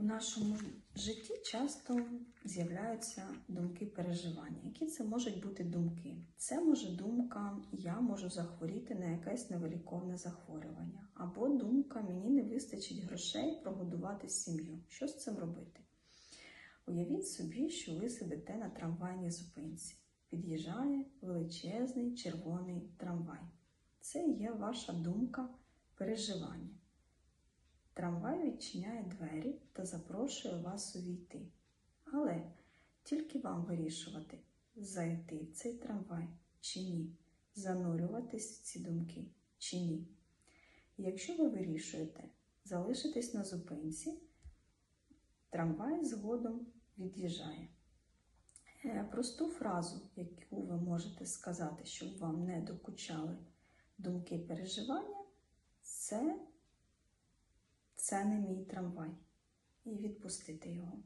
У нашому житті часто з'являються думки переживання. Які це можуть бути думки? Це може думка Я можу захворіти на якесь невиліковне захворювання, або думка Мені не вистачить грошей прогодувати сім'ю. Що з цим робити? Уявіть собі, що ви сидите на трамвайній зупинці. Під'їжджає величезний червоний трамвай. Це є ваша думка переживання. Трамвай відчиняє двері та запрошує вас увійти. Але тільки вам вирішувати, зайти в цей трамвай чи ні, занурюватись в ці думки чи ні. Якщо ви вирішуєте залишитись на зупинці, трамвай згодом від'їжджає. Е, Просту фразу, яку ви можете сказати, щоб вам не докучали думки переживання, це не мій трамвай. І відпустити його.